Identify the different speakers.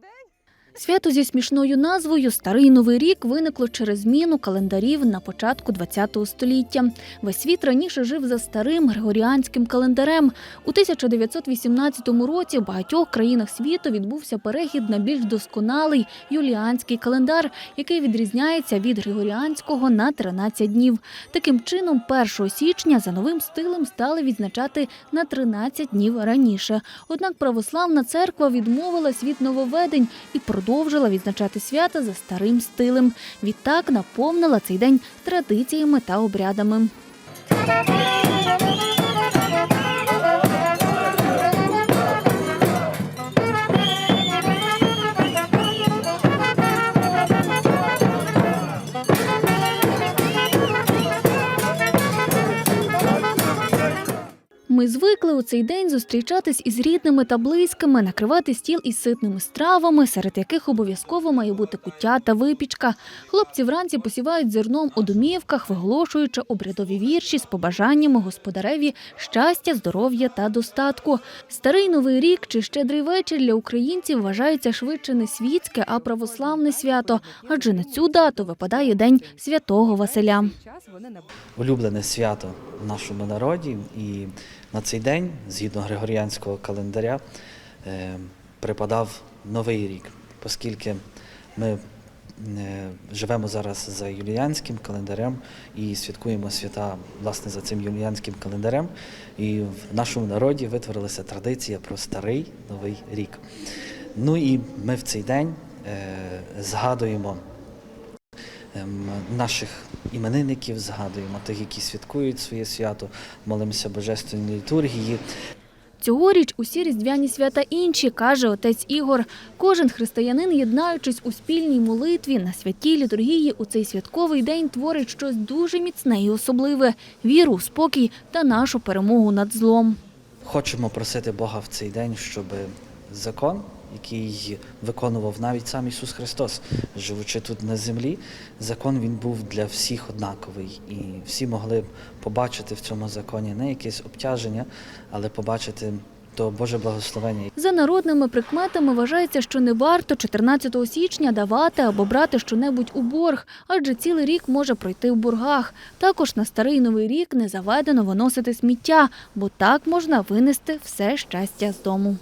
Speaker 1: ödek. Свято зі смішною назвою Старий Новий рік виникло через зміну календарів на початку ХХ століття. Весь світ раніше жив за старим григоріанським календарем. У 1918 році в багатьох країнах світу відбувся перехід на більш досконалий юліанський календар, який відрізняється від григоріанського на 13 днів. Таким чином, 1 січня за новим стилем стали відзначати на 13 днів раніше. Однак православна церква відмовилась від нововведень і продовжила відзначати свята за старим стилем. Відтак наповнила цей день традиціями та обрядами. Ми звикли у цей день зустрічатись із рідними та близькими, накривати стіл із ситними стравами, серед яких обов'язково має бути куття та випічка. Хлопці вранці посівають зерном у домівках, виголошуючи обрядові вірші з побажаннями господареві щастя, здоров'я та достатку. Старий новий рік чи щедрий вечір для українців вважається швидше не світське, а православне свято, адже на цю дату випадає день святого Василя.
Speaker 2: улюблене свято в нашому народі. І на цей день, згідно григоріанського календаря, е, припадав Новий рік, оскільки ми е, живемо зараз за юліанським календарем і святкуємо свята власне за цим юліанським календарем. І в нашому народі витворилася традиція про старий новий рік. Ну і ми в цей день е, згадуємо наших іменинників, згадуємо тих, які святкують своє свято, молимося божественній літургії.
Speaker 1: Цьогоріч усі різдвяні свята інші, каже отець Ігор. Кожен християнин, єднаючись у спільній молитві на святій літургії, у цей святковий день творить щось дуже міцне і особливе віру, спокій та нашу перемогу над злом.
Speaker 2: Хочемо просити Бога в цей день, щоб закон, який виконував навіть сам Ісус Христос, живучи тут на землі, закон він був для всіх однаковий, і всі могли побачити в цьому законі не якесь обтяження, але побачити то Боже благословення,
Speaker 1: За народними прикметами вважається, що не варто 14 січня давати або брати щонебудь у борг, адже цілий рік може пройти в боргах. Також на старий новий рік не заведено виносити сміття, бо так можна винести все щастя з дому.